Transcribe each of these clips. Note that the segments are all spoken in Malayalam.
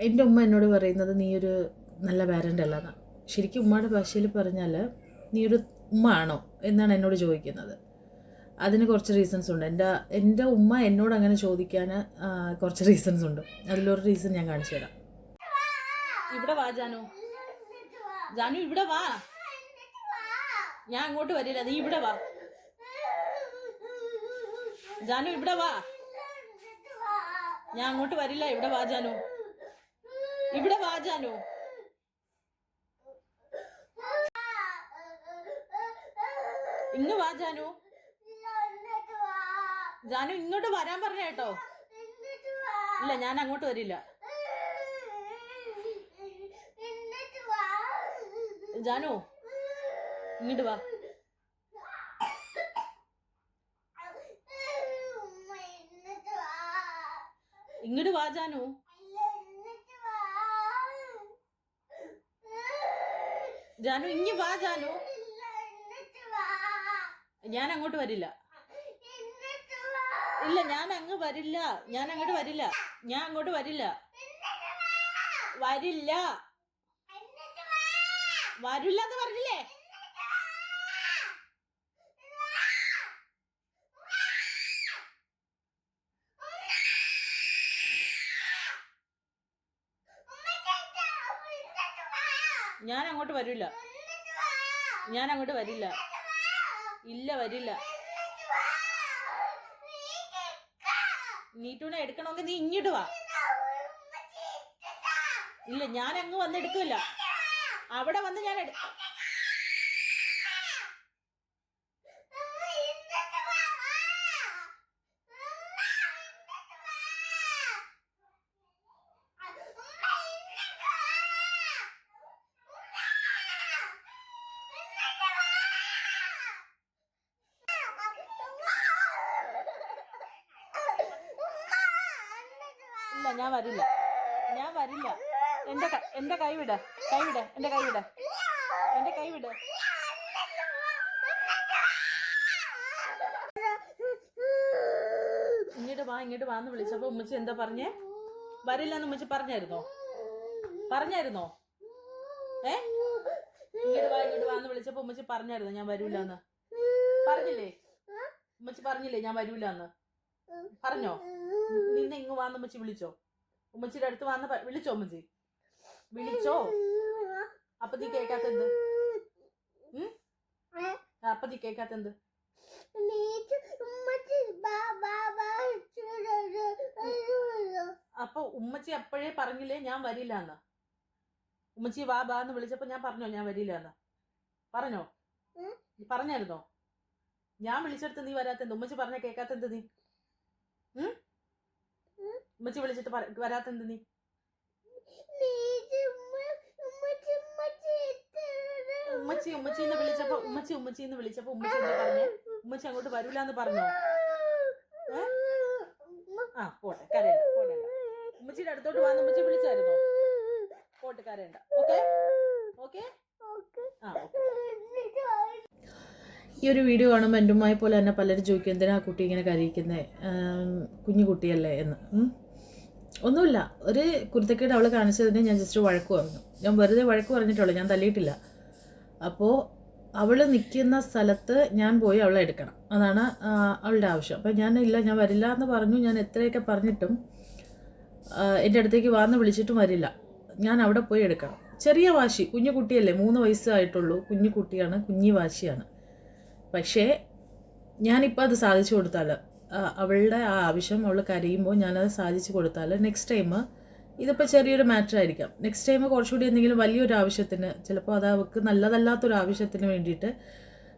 എന്റെ ഉമ്മ എന്നോട് പറയുന്നത് നീ ഒരു നല്ല പാരന്റ് അല്ലെന്നാണ് ശരിക്കും ഉമ്മയുടെ ഭാഷയിൽ പറഞ്ഞാൽ നീ ഒരു ഉമ്മ ആണോ എന്നാണ് എന്നോട് ചോദിക്കുന്നത്. അതിന് കുറച്ച് റീസൺസ് ഉണ്ട്. എന്റെ എന്റെ ഉമ്മ എന്നോട് അങ്ങനെ ചോദിക്കാൻ കുറച്ച് റീസൺസ് ഉണ്ട്. അതിലൊരു റീസൺ ഞാൻ കാണിച്ചു തരാം. ഇവിടെ വാ ജാനു. ജാനു ഇവിടെ വാ. ഞാൻ അങ്ങോട്ട് വരില്ല. നീ ഇവിടെ വാ. ജാനു ഇവിടെ വാ. ഞാൻ അങ്ങോട്ട് വരില്ല. ഇവിടെ വാ ജാനു. ഇവിടെ വാ ജാനു. ഇങ്ങ് വാ ജാനു. ജാനു ഇങ്ങോട്ട് വരാൻ പറഞ്ഞ കേട്ടോ. ഇല്ല ഞാൻ അങ്ങോട്ട് വരില്ല. ജാനു ഇങ്ങോട്ട് വാ. ഇങ്ങോട്ട് വാ ജാനു. ജാനു ഇങ്ങി വാ ജാനു. ഞാൻ അങ്ങോട്ട് വരില്ല. ഇല്ല ഞാൻ അങ്ങ് വരില്ല. ഞാൻ അങ്ങോട്ട് വരില്ല. ഞാൻ അങ്ങോട്ട് വരില്ല. വരില്ല വരില്ല എന്ന് ഞാൻ അങ്ങോട്ട് വരില്ല. ഞാൻ അങ്ങോട്ട് വരില്ല. ഇല്ല വരില്ല. നീറ്റൂനെ എടുക്കണമെങ്കിൽ നീ ഇങ്ങോട്ട് വാ. ഇല്ല ഞാൻ അങ്ങ് വന്ന് എടുക്കില്ല അവിടെ വന്ന് ഞാൻ എടു ഇല്ല ഞാൻ വരില്ല. ഞാൻ വരില്ല. എന്റെ എന്റെ കൈ വിട കൈ വിട എന്റെ കൈ വിട. എന്റെ കൈ വിട. ഇങ്ങോട്ട് വാ ഇങ്ങോട്ട് വാന്ന് വിളിച്ചപ്പോ ഉമ്മച്ചി എന്താ പറഞ്ഞേ? വരില്ല എന്ന് ഉമ്മച്ചി പറഞ്ഞായിരുന്നോ? പറഞ്ഞായിരുന്നോ? ഏ? ഇങ്ങോട്ട് വാ ഇങ്ങോട്ട് വാന്ന് വിളിച്ചപ്പോ ഉമ്മച്ചി പറഞ്ഞായിരുന്നോ ഞാൻ വരൂലെന്ന്? പറഞ്ഞില്ലേ? ഉമ്മച്ചി പറഞ്ഞില്ലേ ഞാൻ വരൂല എന്ന് പറഞ്ഞോ? നിന്നെ ഇങ്ങ് വാന്ന് ഉമ്മച്ചി വിളിച്ചോ? ഉമ്മച്ചിയുടെ അടുത്ത് വന്ന് വിളിച്ചോ ഉമ്മച്ചി? വിളിച്ചോ? അപ്പൊ നീ കേക്കാത്ത എന്ത് അപ്പൊ നീ കേക്കാത്തെന്ത്? അപ്പൊ ഉമ്മച്ചി അപ്പോഴേ പറഞ്ഞില്ലേ ഞാൻ വരില്ല എന്ന് ഉമ്മച്ചി വാ ബാ എന്ന് വിളിച്ചപ്പോ ഞാൻ പറഞ്ഞോ ഞാൻ വരില്ല എന്ന് പറഞ്ഞോ പറഞ്ഞായിരുന്നോ? ഞാൻ വിളിച്ചെടുത്ത് നീ വരാത്തെന്ത്? ഉമ്മച്ചി പറഞ്ഞ കേക്കാത്തെന്ത് നീ. ഉമ്മച്ചി വിളിച്ചിട്ട് വരാത്ത വരാത്തെന്ത് നീ? ഉമ്മച്ചി ഉമ്മച്ചി എന്ന് വിളിച്ചപ്പോ ഉമ്മച്ചി ഉമ്മച്ചി എന്ന് വിളിച്ചപ്പോ ഉമ്മച്ചി എന്താ പറഞ്ഞേ. ഉമ്മച്ചി അങ്ങോട്ട് വരൂല എന്ന് പറഞ്ഞോ ആ പോട്ടെ കരയണ്ട പോട്ടെ ഉമ്മച്ചിയുടെ അടുത്തോട്ട് വന്ന് ഉമ്മച്ചി വിളിച്ചായിരുന്നു? പോട്ടെ കരയണ്ട. ഓക്കെ? ഓക്കെ. ആ ഓക്കെ. ഈ ഒരു വീഡിയോ കാണുമ്പോൾ എന്റെ ഉമ്മയെ പോലെ തന്നെ പലരും ചോദിക്കും എന്തിനാ ആ കുട്ടി ഇങ്ങനെ കരയിക്കുന്നത് കുഞ്ഞു കുട്ടിയല്ലേ? എന്ന്. ഒന്നുമില്ല. ഒരു കുരുത്തക്കേട് അവൾ കാണിച്ചതിന് ഞാൻ ജസ്റ്റ് വഴക്ക് പറഞ്ഞു. ഞാൻ വെറുതെ വഴക്ക് പറഞ്ഞിട്ടുള്ളൂ ഞാൻ തല്ലിയിട്ടില്ല അപ്പോൾ അവൾ നിൽക്കുന്ന സ്ഥലത്ത് ഞാൻ പോയി അവളെ എടുക്കണം. അതാണ് അവളുടെ ആവശ്യം. അപ്പം ഞാൻ ഇല്ല ഞാൻ വരില്ല എന്ന് പറഞ്ഞു. ഞാൻ എത്രയൊക്കെ പറഞ്ഞിട്ടും എന്റെ അടുത്തേക്ക് വന്ന് വിളിച്ചിട്ടും വരില്ല. ഞാൻ അവിടെ പോയി എടുക്കണം. ചെറിയ വാശി. കുഞ്ഞു കുട്ടിയല്ലേ? മൂന്ന് വയസ്സായിട്ടുള്ളൂ. കുഞ്ഞു കുട്ടിയാണ്. കുഞ്ഞി വാശിയാണ്. പക്ഷേ ഞാനിപ്പോൾ അത് സാധിച്ചു കൊടുത്താൽ അവളുടെ ആ ആവശ്യം അവൾ കരയുമ്പോൾ ഞാനത് സാധിച്ചു കൊടുത്താൽ നെക്സ്റ്റ് ടൈം ഇതിപ്പോൾ ചെറിയൊരു മാറ്റർ ആയിരിക്കാം. നെക്സ്റ്റ് ടൈം കുറച്ചുകൂടി എന്തെങ്കിലും വലിയൊരു ആവശ്യത്തിന് ചിലപ്പോൾ അത് അവൾക്ക് നല്ലതല്ലാത്തൊരു ആവശ്യത്തിന് വേണ്ടിയിട്ട്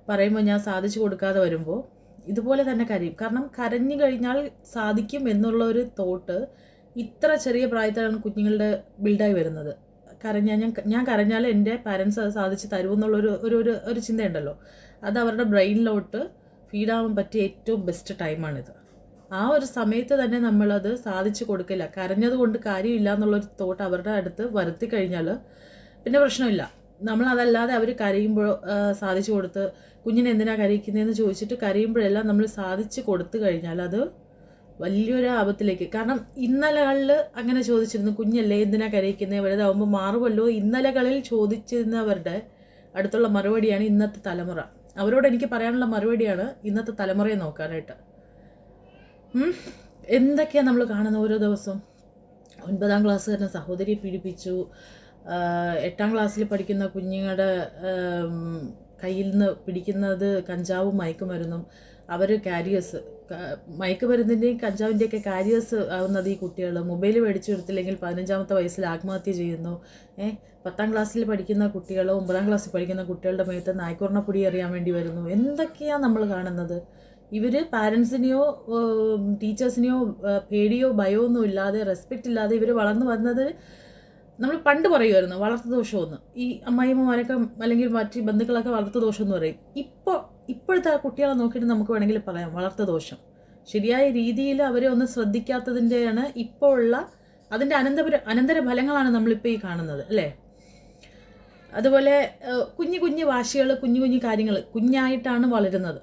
പറയുമ്പോൾ ഞാൻ സാധിച്ചു കൊടുക്കാതെ വരുമ്പോൾ ഇതുപോലെ തന്നെ കരയും. കാരണം കരഞ്ഞു കഴിഞ്ഞാൽ സാധിക്കും എന്നുള്ള ഒരു തോട്ട് ഇത്ര ചെറിയ പ്രായത്തിലാണ് കുഞ്ഞുങ്ങളുടെ ബിൽഡായി വരുന്നത്. കരഞ്ഞാൽ ഞാൻ ഞാൻ കരഞ്ഞാൽ എന്റെ പാരൻസ് അത് സാധിച്ച് തരുമെന്നുള്ളൊരു ഒരു ഒരു ഒരു ചിന്തയുണ്ടല്ലോ. അത് അവരുടെ ബ്രെയിനിലോട്ട് ഫീഡാവാൻ പറ്റിയ ഏറ്റവും ബെസ്റ്റ് ടൈമാണിത് ആ ഒരു സമയത്ത് തന്നെ നമ്മളത് സാധിച്ചു കൊടുക്കില്ല. കരഞ്ഞത് കൊണ്ട് കാര്യമില്ല എന്നുള്ളൊരു തോട്ട് അവരുടെ അടുത്ത് വരുത്തി കഴിഞ്ഞാൽ പിന്നെ പ്രശ്നമില്ല. നമ്മളതല്ലാതെ അവർ കരയുമ്പോൾ സാധിച്ചു കൊടുത്ത് കുഞ്ഞിനെന്തിനാണ് കരയിക്കുന്നതെന്ന് ചോദിച്ചിട്ട് കരയുമ്പോഴെല്ലാം നമ്മൾ സാധിച്ചു കൊടുത്തു കഴിഞ്ഞാൽ അത് വലിയൊരു ആപത്തിലേക്ക്. കാരണം ഇന്നലകളിൽ അങ്ങനെ ചോദിച്ചിരുന്നു കുഞ്ഞല്ലേ എന്തിനാ കരയിക്കുന്നത് വലുതാവുമ്പോൾ മാറുമല്ലോ ഇന്നലകളിൽ ചോദിച്ചിരുന്നവരുടെ അടുത്തുള്ള മറുപടിയാണ് ഇന്നത്തെ തലമുറ. അവരോട് എനിക്ക് പറയാനുള്ള മറുപടിയാണ് ഇന്നത്തെ തലമുറയെ നോക്കാനായിട്ട്. എന്തൊക്കെയാണ് നമ്മൾ കാണുന്നത് ഓരോ ദിവസവും ഒൻപതാം ക്ലാസ്സുകാരനെ സഹോദരിയെ പീഡിപ്പിച്ചു. എട്ടാം ക്ലാസ്സിൽ പഠിക്കുന്ന കുഞ്ഞുങ്ങളുടെ കയ്യിൽ നിന്ന് പിടിക്കുന്നത് കഞ്ചാവും മയക്കുമരുന്നും. അവർ കാരിയേഴ്സ്. മയക്കുമരുന്നിന്റെയും കഞ്ചാവിന്റെയൊക്കെ കാരിയേഴ്സ് ആവുന്നത് ഈ കുട്ടികൾ മൊബൈൽ മേടിച്ചു കൊടുത്തില്ലെങ്കിൽ പതിനഞ്ചാമത്തെ വയസ്സിൽ ആത്മഹത്യ ചെയ്യുന്നു. ഏഹ് പത്താം ക്ലാസ്സിൽ പഠിക്കുന്ന കുട്ടികൾ ഒമ്പതാം ക്ലാസ്സിൽ പഠിക്കുന്ന കുട്ടികളുടെ മേത്ത് നായ്ക്കുറണപ്പൊടി അറിയാൻ വേണ്ടി വരുന്നു. എന്തൊക്കെയാണ് നമ്മൾ കാണുന്നത്? ഇവർ പാരൻസിനെയോ ടീച്ചേഴ്സിനെയോ പേടിയോ ഭയമൊന്നും ഇല്ലാതെ റെസ്പെക്റ്റ് ഇല്ലാതെ ഇവർ വളർന്നു വന്നത് നമ്മൾ പണ്ട് പറയുമായിരുന്നു വളർത്തു ദോഷമെന്ന്. ഈ അമ്മായിമ്മമാരൊക്കെ അല്ലെങ്കിൽ മറ്റ് ബന്ധുക്കളൊക്കെ വളർത്തു ദോഷം എന്ന് പറയും. ഇപ്പോൾ ഇപ്പോഴത്തെ ആ കുട്ടികളെ നോക്കിയിട്ട് നമുക്ക് വേണമെങ്കിൽ പറയാം വളർത്തു ദോഷം. ശരിയായ രീതിയിൽ അവരെ ഒന്ന് ശ്രദ്ധിക്കാത്തതിന്റെയാണ് ഇപ്പോൾ ഉള്ള അതിന്റെ അനന്തര അനന്തര ഫലങ്ങളാണ് നമ്മളിപ്പോൾ ഈ കാണുന്നത് അല്ലേ? അതുപോലെ കുഞ്ഞു കുഞ്ഞു വാശികൾ കുഞ്ഞു കുഞ്ഞു കാര്യങ്ങൾ കുഞ്ഞായിട്ടാണ് വളരുന്നത്.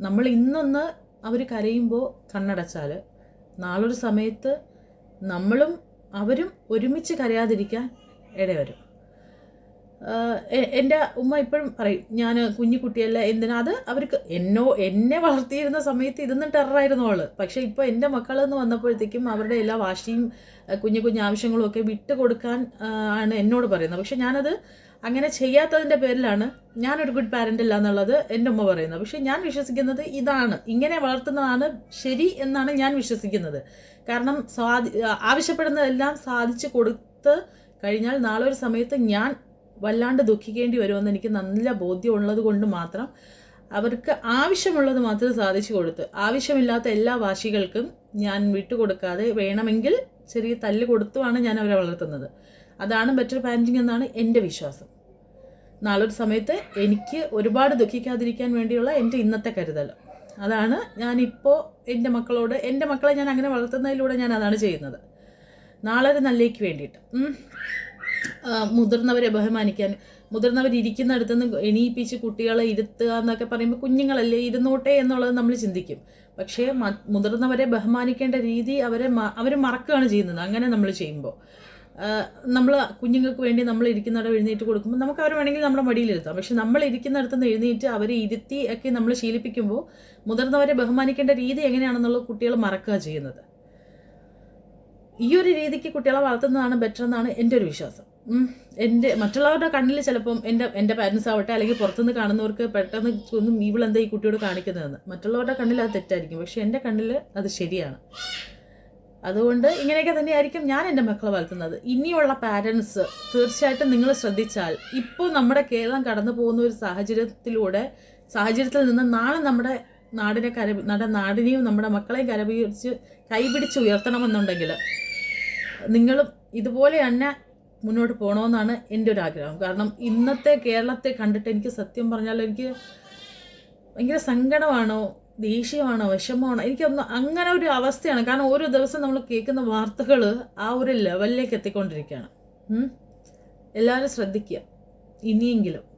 നമ്മൾ ഇന്നൊന്ന് അവർ കരയുമ്പോൾ കണ്ണടച്ചാൽ നാളൊരു സമയത്ത് നമ്മളും അവരും ഒരുമിച്ച് കരയാതിരിക്കാൻ ഇടവരും എന്റെ ഉമ്മ ഇപ്പോഴും പറയും ഞാൻ കുഞ്ഞു കുട്ടിയല്ല എന്തിനാ? അത് അവർക്ക് എന്നോ എന്നെ വളർത്തിയിരുന്ന സമയത്ത് ഇതൊന്നും ടെററായിരുന്നു അവൾ. പക്ഷേ ഇപ്പോൾ എന്റെ മക്കളെന്ന് വന്നപ്പോഴത്തേക്കും അവരുടെ എല്ലാ വാശിയും കുഞ്ഞു കുഞ്ഞു ആവശ്യങ്ങളും ഒക്കെ വിട്ടു കൊടുക്കാൻ ആണ് എന്നോട് പറയുന്നത്. പക്ഷെ ഞാനത് അങ്ങനെ ചെയ്യാത്തതിന്റെ പേരിലാണ് ഞാനൊരു ഗുഡ് പാരന്റ് അല്ല എന്നുള്ളത് എന്റെ ഉമ്മ പറയുന്നത്. പക്ഷേ ഞാൻ വിശ്വസിക്കുന്നത് ഇതാണ്. ഇങ്ങനെ വളർത്തുന്നതാണ് ശരി എന്നാണ് ഞാൻ വിശ്വസിക്കുന്നത്. കാരണം സ്വാധി ആവശ്യപ്പെടുന്നതെല്ലാം സാധിച്ചു കൊടുത്ത് കഴിഞ്ഞാൽ നാളെ ഒരു സമയത്ത് ഞാൻ വല്ലാണ്ട് ദുഃഖിക്കേണ്ടി വരുമെന്ന് എനിക്ക് നല്ല ബോധ്യമുള്ളത് കൊണ്ട് മാത്രം അവർക്ക് ആവശ്യമുള്ളത് മാത്രം സാധിച്ചു കൊടുത്ത് ആവശ്യമില്ലാത്ത എല്ലാ വാശികൾക്കും ഞാൻ വിട്ടുകൊടുക്കാതെ വേണമെങ്കിൽ ചെറിയ തല്ല് കൊടുത്തുമാണ് ഞാൻ അവരെ വളർത്തുന്നത്. അതാണ് ബെറ്റർ പാരന്റിങ് എന്നാണ് എന്റെ വിശ്വാസം. നാളൊരു സമയത്ത് എനിക്ക് ഒരുപാട് ദുഃഖിക്കാതിരിക്കാൻ വേണ്ടിയുള്ള എന്റെ ഇന്നത്തെ കരുതൽ. അതാണ് ഞാനിപ്പോൾ എന്റെ മക്കളോട് എന്റെ മക്കളെ ഞാൻ അങ്ങനെ വളർത്തുന്നതിലൂടെ ഞാൻ അതാണ് ചെയ്യുന്നത്. നാളെ ഒരു നല്ലേക്ക് വേണ്ടിയിട്ട് മുതിർന്നവരെ ബഹുമാനിക്കാൻ മുതിർന്നവർ ഇരിക്കുന്നിടത്തുനിന്ന് എണീപ്പിച്ച് കുട്ടികളെ ഇരുത്തുക എന്നൊക്കെ പറയുമ്പോൾ കുഞ്ഞുങ്ങളല്ലേ ഇരുന്നോട്ടെ എന്നുള്ളത് നമ്മൾ ചിന്തിക്കും. പക്ഷേ മുതിർന്നവരെ ബഹുമാനിക്കേണ്ട രീതി അവരെ അവർ മറക്കുകയാണ് ചെയ്യുന്നത്. അങ്ങനെ നമ്മൾ ചെയ്യുമ്പോൾ നമ്മൾ കുഞ്ഞുങ്ങൾക്ക് വേണ്ടി നമ്മൾ ഇരിക്കുന്നിടം എഴുന്നേറ്റ് കൊടുക്കുമ്പോൾ നമുക്ക് അവർ വേണമെങ്കിൽ നമ്മുടെ മടിയിലിരുത്താം പക്ഷെ നമ്മൾ ഇരിക്കുന്നിടത്ത് നിന്ന് എഴുന്നേറ്റ് അവരെ ഇരുത്തി ഒക്കെ നമ്മൾ ശീലിപ്പിക്കുമ്പോൾ മുതിർന്നവരെ ബഹുമാനിക്കേണ്ട രീതി എങ്ങനെയാണെന്നുള്ളത് കുട്ടികൾ മറക്കുക ചെയ്യുന്നത്. ഈ ഒരു രീതിക്ക് കുട്ടികളെ വളർത്തുന്നതാണ് ബെറ്റർ എന്നാണ് എന്റെ ഒരു വിശ്വാസം. എന്റെ മറ്റുള്ളവരുടെ കണ്ണിൽ ചിലപ്പം എന്റെ എന്റെ പാരൻസ് ആവട്ടെ അല്ലെങ്കിൽ പുറത്തുനിന്ന് കാണുന്നവർക്ക് പെട്ടെന്ന് ഒന്നും ഇവളെന്താ ഈ കുട്ടിയോട് കാണിക്കുന്നതെന്ന്? മറ്റുള്ളവരുടെ കണ്ണിൽ അത് തെറ്റായിരിക്കും. പക്ഷെ എന്റെ കണ്ണിൽ അത് ശരിയാണ്. അതുകൊണ്ട് ഇങ്ങനെയൊക്കെ തന്നെയായിരിക്കും ഞാൻ എന്റെ മക്കളെ വളർത്തുന്നത്. ഇനിയുള്ള പാരൻസ് തീർച്ചയായിട്ടും നിങ്ങൾ ശ്രദ്ധിച്ചാൽ ഇപ്പോൾ നമ്മുടെ കേരളം കടന്നു പോകുന്ന ഒരു സാഹചര്യത്തിലൂടെ സാഹചര്യത്തിൽ നിന്ന് നാളെ നമ്മുടെ നാടിനെ കര നമ്മുടെ നാടിനെയും നമ്മുടെ മക്കളെയും കരപിടിച്ച് കൈപിടിച്ച് ഉയർത്തണമെന്നുണ്ടെങ്കിൽ നിങ്ങളും ഇതുപോലെ തന്നെ മുന്നോട്ട് പോകണമെന്നാണ് എന്റെ ഒരു ആഗ്രഹം. കാരണം ഇന്നത്തെ കേരളത്തെ കണ്ടിട്ട് എനിക്ക് സത്യം പറഞ്ഞാൽ എനിക്ക് ഭയങ്കര സങ്കടമാണോ ദേഷ്യമാണോ? വിഷമമാണോ? എനിക്കൊന്ന് അങ്ങനെ ഒരു അവസ്ഥയാണ്. കാരണം ഓരോ ദിവസം നമ്മൾ കേൾക്കുന്ന വാർത്തകൾ ആ ഒരു ലെവലിലേക്ക് എത്തിക്കൊണ്ടിരിക്കുകയാണ്. എല്ലാവരും ശ്രദ്ധിക്കുക. ഇനിയെങ്കിലും.